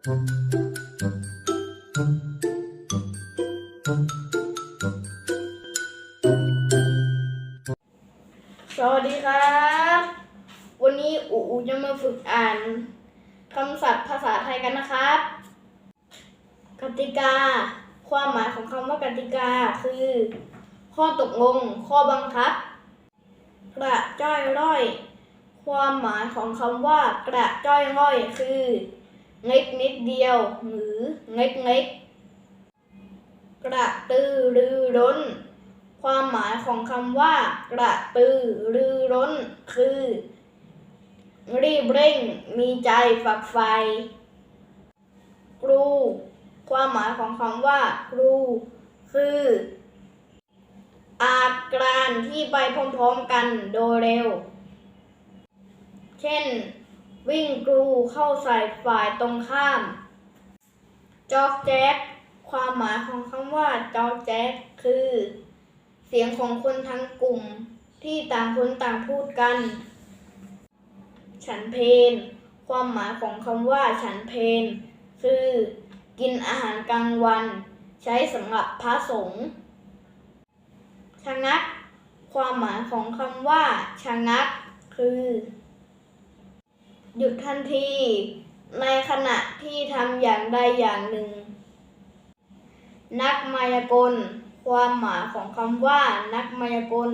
สวัสดีครับ วันนี้อูอูจะมาฝึกอ่านคำศัพท์ภาษาไทยกันนะครับ กติกา ความหมายของคำว่ากติกาคือ ข้อตกลง ข้อบังคับ กระจ้อยร่อย ความหมายของคำว่ากระจ้อยร่อยคือ เล็กนิดเดียว หรือเล็กเล็กกระตือรือร้น ความหมายของคำว่า กระตือรือร้น คือ รีบเร่ง มีใจฝักใฝ่ครู ความหมายของคำว่า ครู คือ อาการที่ไปพร้อมๆกันโดยเร็ว เช่น วิ่งกรูเข้าใส่ฝ่ายตรงข้าม จอกแจ๊ก ความหมายของคำว่าจอกแจ๊กคือ เสียงของคนทั้งกลุ่มที่ต่างคนต่างพูดกัน ฉันเพนความหมายของคำว่าฉันเพนคือ กินอาหารกลางวัน ใช้สำหรับพระสงฆ์ชะงัก ความหมายของคำว่าชะงักคือ หยุดทันที ในขณะที่ทำอย่างใดอย่างหนึ่ง นักมายากล ความหมายของคำว่า นักมายากล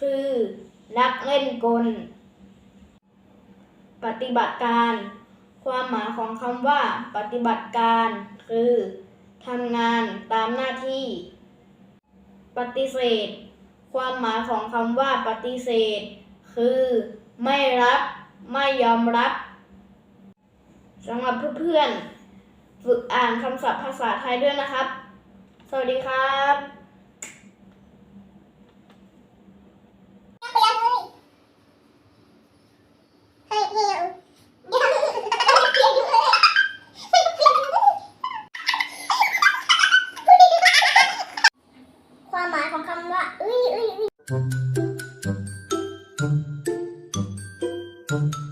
คือ นักเล่นกล ปฏิบัติการ ความหมายของคำว่า ปฏิบัติการ คือทำงานตามหน้าที่ ปฏิเสธ ความหมายของคำว่าปฏิเสธ คือ ไม่รับ ไม่ยอมรับสำหรับเพื่อนๆฝึกอ่านคำศัพท์ภาษาไทยด้วยนะครับ สวัสดีครับความหมายของคำว่าอุ้ยอุ้ยอุ้ย Thank you.